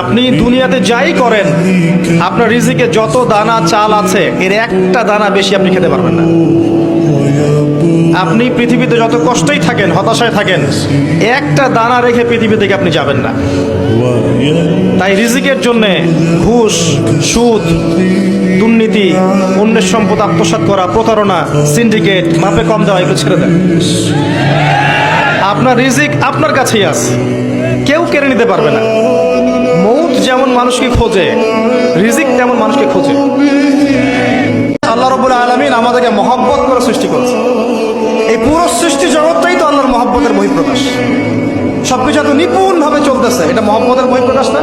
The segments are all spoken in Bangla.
আপনি দুনিয়াতে যাই করেন, আপনার রিজিকে যত দানা, চাল আছে, এর একটা দানা বেশি আপনি খেতে পারবেন না। আপনি পৃথিবীতে যত কষ্টই থাকেন, হতাশায় থাকেন, একটা দানা রেখে পৃথিবী থেকে আপনি যাবেন না। তাই রিজিকের জন্যে ঘুষ, সুদ, দুর্নীতি, অন্যের সম্পদ আত্মসাৎ করা, প্রতারণা, সিন্ডিকেট, মাপে কম দেওয়া, এগুলো ছেড়ে দেন। আপনার রিজিক আপনার কাছেই আছে। কেউ কেড়ে নিতে পারবে না। মানুষকে খোঁজে। রিজিক তেমন মানুষকে খোঁজে। আল্লাহ রবুল আলমিন আমাদেরকে মহব্বত করে সৃষ্টি করছে। এই পুরো সৃষ্টি জগৎটাই তো আল্লাহর মহব্বতের বহিঃপ্রকাশ। সবকিছু এত নিপুণভাবে চলতেছে, এটা মহব্বতের বহিঃপ্রকাশ না?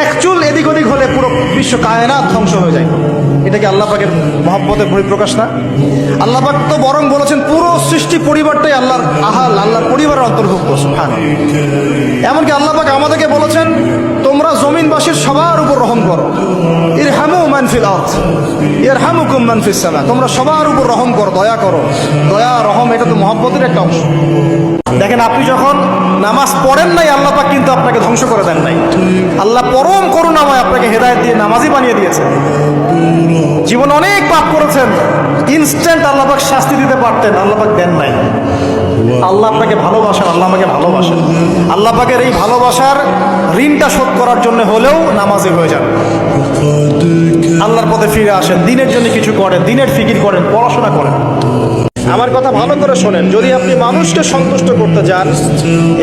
এক চুল এদিক ওদিক হলে পুরো বিশ্ব কায়নাত ধ্বংস হয়ে যায়। এটা কি আল্লাহ পাকের মহব্বতের পরিপ্রকাশ না? আল্লাহ পাক তো বরং বলেছেন, পুরো সৃষ্টি পরিবারটাই আল্লাহর আহাল, আল্লাহর পরিবারের অন্তর্ভুক্ত এমনকি আল্লাহ পাক আমাদেরকে বলেছেন, তোমরা জমিনবাসীর সবার উপর রহম করো। এর ইরহামু মানফিল আরদ, ইরহামুকুম মানফিস সামা, তোমরা সবার উপর রহম করো, দয়া করো। দয়া, রহম, এটা তো মহব্বতের একটা অংশ। দেখেন আপনি যখন নামাজ পড়েন নাই, আল্লাহ পাক কিন্তু আপনাকে ধ্বংস করে দেন নাই। আল্লাহ পরম করুণাময় আপনাকে হেদায়েত দিয়ে নামাজই বানিয়ে দিয়েছেন জীবন অনেক পাপ করেছেন ইনস্ট্যান্ট আল্লাহ পাক শাস্তি দিতে পারতেন, আল্লাহ পাক দেন নাই। আল্লাহ আপনাকে ভালোবাসেন, আল্লাহ আমাকে ভালোবাসেন। আল্লাহ পাকের এই ভালোবাসার ঋণটা শোধ করার জন্য হলেও নামাজি হয়ে যান। আল্লাহর পথে ফিরে আসেন, দিনের জন্য কিছু করেন, দিনের ফিকির করেন, পড়াশোনা করেন। আমার কথা ভালো করে শোনেন। যদি আপনি মানুষকে সন্তুষ্ট করতে যান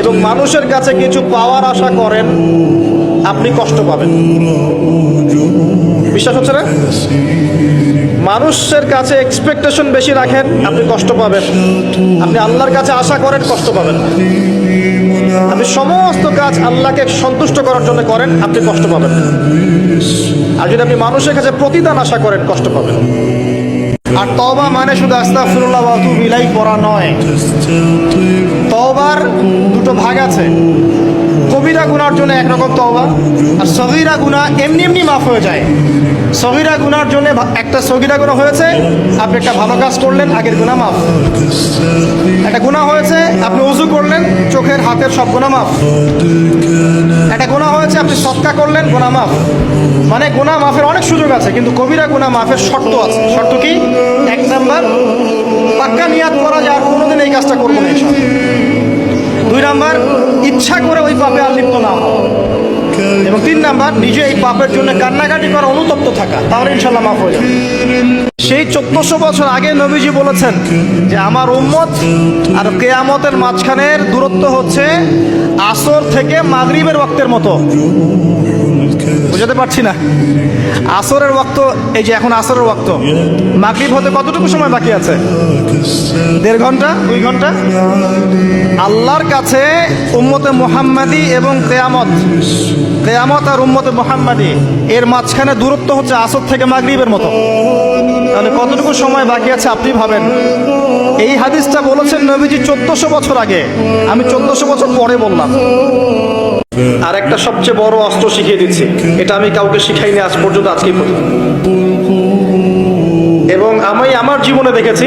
এবং মানুষের কাছে কিছু পাওয়ার আশা করেন, আপনি কষ্ট পাবেন। বিশ্বাস হচ্ছে না? মানুষের কাছে এক্সপেকটেশন বেশি রাখেন, আপনি কষ্ট পাবেন। আপনি আল্লাহর কাছে আশা করেন, কষ্ট পাবেন। আপনি সমস্ত কাজ আল্লাহকে সন্তুষ্ট করার জন্য করেন, আপনি কষ্ট পাবেন। আর যদি আপনি মানুষের কাছে প্রতিদান আশা করেন, কষ্ট পাবেন। আর তবা মানে শুধু আস্তাগফিরুল্লাহ ওয়া আতুবু ইলাইহি পড়া নয়। তওবার দুটো ভাগ আছে। কবিরা গুনার জন্য একরকম তওবা আর সগীরা গুনাহ এমনি এমনি মাফ হয়ে যায়। সগীরা গুনার জন্য একটা সগীরা গুনাহ হয়েছে, আপনি একটা ভালো কাজ করলেন, আগের গুনাহ মাফ। একটা গুনাহ হয়েছে, আপনি উজু করলেন, চোখের, হাতের সব গুণা মাফ। করলেন গোনা মাফ। মানে গোনা মাফের অনেক সুযোগ আছে, কিন্তু কবিরা গোনা মাফের শর্ত আছে। শর্ত কি? এক নাম্বার, পাক্কা নিয়াদ করা যায় আর কোনোদিন এই কাজটা করব না দুই নাম্বার, ইচ্ছা করে ওই পাপে আর লিপ্ত না হওয়া। এবং তিন নাম্বার, নিজে এই পাপের জন্য কান্নাকাটি করা অনুতপ্ত থাকা। তাহলে ইনশাল্লাহ মাফ হয়ে সেই চোদ্দশো বছর আগে নবীজি বলেছেন যে, আমার উম্মত আর কেয়ামতের মাঝখানের দূরত্ব হচ্ছে আসর থেকে মাগরিবের ওয়াক্তের মতো। বুঝাতে পারছি না। আসরের ওয়াক্ত, এই যে এখন আসরের ওয়াক্ত। মাগরিব হতে কতটুকু সময় বাকি আছে? দেড় ঘণ্টা? দুই ঘণ্টা? আল্লাহর কাছে উম্মতে মোহাম্মদি এবং কেয়ামত কেয়ামত আর উম্মতে মোহাম্মদি, এর মাঝখানে দূরত্ব হচ্ছে আসর থেকে মাগরিবের মতো। তাহলে কতটুকু সময় বাকি আছে আপনি ভাবেন? এই হাদিসটা বলেছেন নবীজি চোদ্দশো বছর আগে। আমি চোদ্দশো বছর পরে বললাম। আর একটা সবচেয়ে বড় অস্ত্র শিখিয়ে দিচ্ছি। এটা আমি কাউকে শিখাইনি আজ পর্যন্ত, আজকেই এবং আমি আমার জীবনে দেখেছি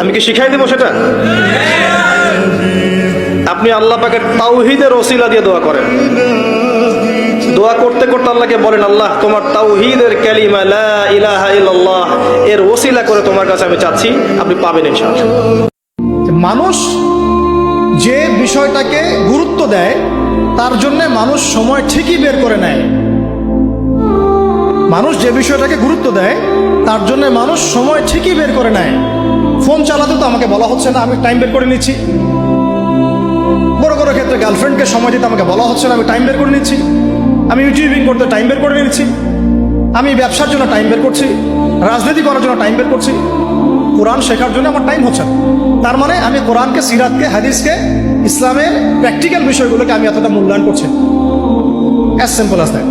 আমি কি শিখাই দেবো সেটা? আপনি আল্লাহ পাকের তাওহিদের ওসিলা দিয়ে দোয়া করেন। দোয়া করতে করতে আল্লাহকে বলেন, আল্লাহ, তোমার তাওহিদের কালিমা লা ইলাহা এর ওসিলা করে তোমার কাছে আমি চাচ্ছি, আপনি পাবেন ইনশাআল্লাহ। মানুষ যে বিষয়টাকে গুরুত্ব দেয়, তার জন্য মানুষ সময় ঠিকই বের করে নেয়। মানুষ যে বিষয়টাকে গুরুত্ব দেয়, তার জন্য মানুষ সময় ঠিকই বের করে নেয়। ফোন চালাতে তো আমাকে বলা হচ্ছে না, আমি টাইম বের করে নিচ্ছি। বড় বড় ক্ষেত্রে গার্লফ্রেন্ডকে সময় দিতে আমাকে বলা হচ্ছে না, আমি টাইম বের করে নিচ্ছি। আমি ইউটিউবিং করতে টাইম বের করে নিচ্ছি। আমি ব্যবসার জন্য টাইম বের করছি, রাজনীতি করার জন্য টাইম বের করছি। কোরআন শেখার জন্য আমার টাইম হচ্ছে তার মানে আমি কোরআনকে, সিরাতকে, হাদিসকে, ইসলামের প্র্যাকটিক্যাল বিষয়গুলোকে আমি এতটা মূল্যায়ন করছি অ্যাজ সিম্পল অ্যাজ দ্যাট